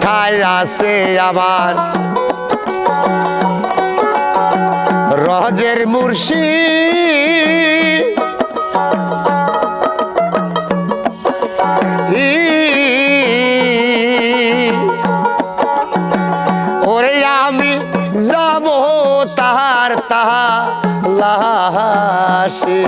কোথায় আছে আবার। রজের মুর্শি। ওরে আমি যাব তাহার তাহা লাশে।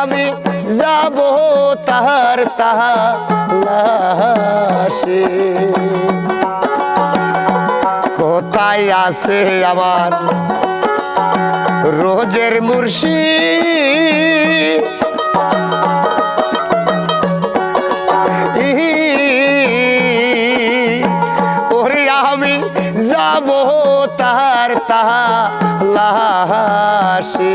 আমি যাব তাহার তাহা লাশে। কোথায় আছে আমার রোজের মুর্শি ওরে আমি যাব তার তাহা লাশে।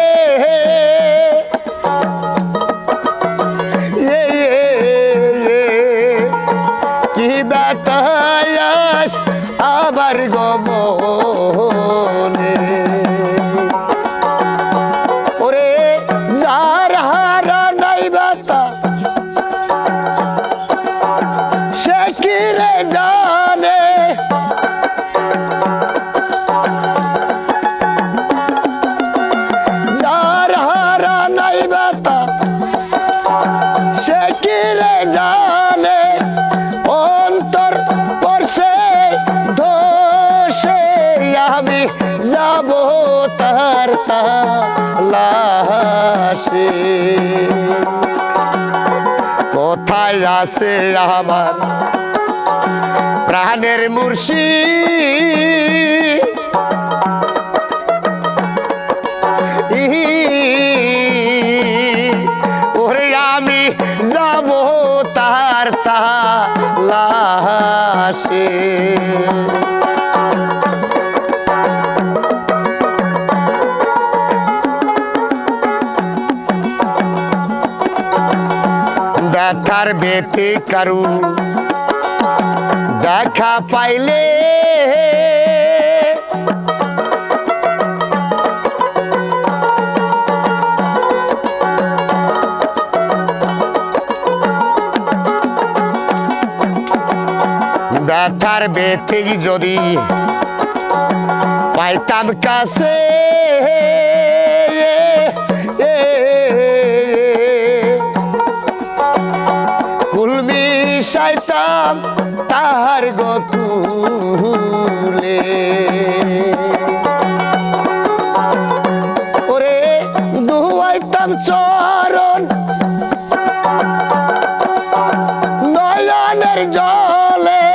আবার আমি যাব তার লাশে কোথায় আছে আমার প্রাণের মুর্শি ব্যথার বেতে কারু। দেখা পাইলে ব্যথার বেথিক যদি পাইতাম কাছে। সাইতাম তাহার গতুলে ওরে দুহাইতাম চরণ নয়নের জলে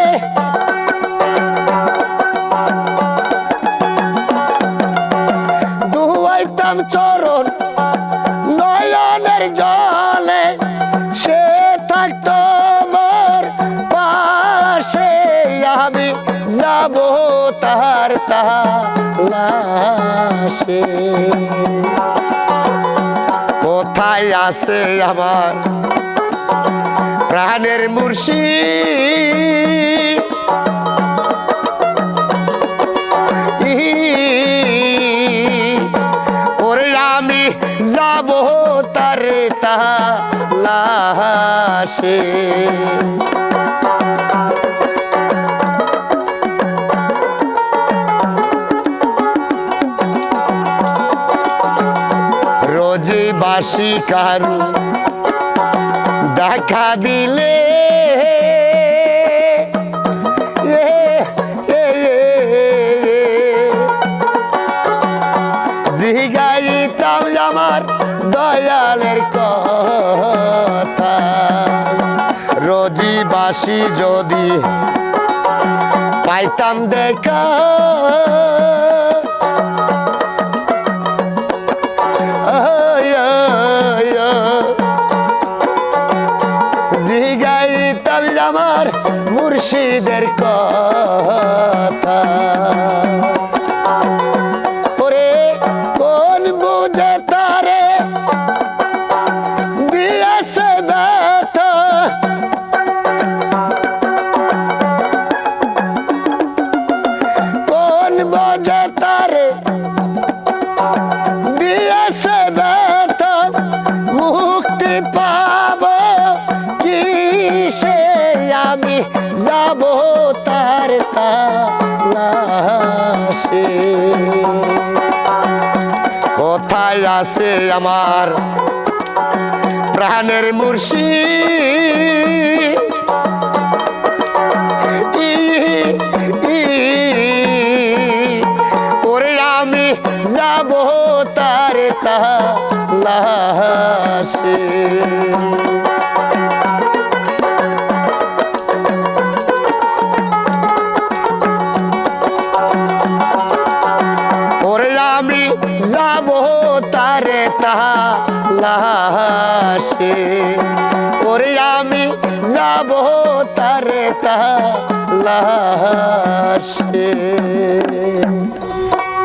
আমি যাব তার তালাশে। কোথায় আছে আমার প্রাণের মুর্শি ওরে আমি যাব তার তালাশে। রোজে বাসি কারু দেখা দিলে। জিগাইতাম আমার দয়ালের কথা রোজি বাসি যদি পাইতাম দেখা আমার মুর্শিদের কথা। কোথায় আছে আমার প্রাণের মুর্শি ওরে আমি যাব তার তাহা আমি যাব তারে তাহা তালাশে ওরে আমি যাব তারে তাহা তালাশে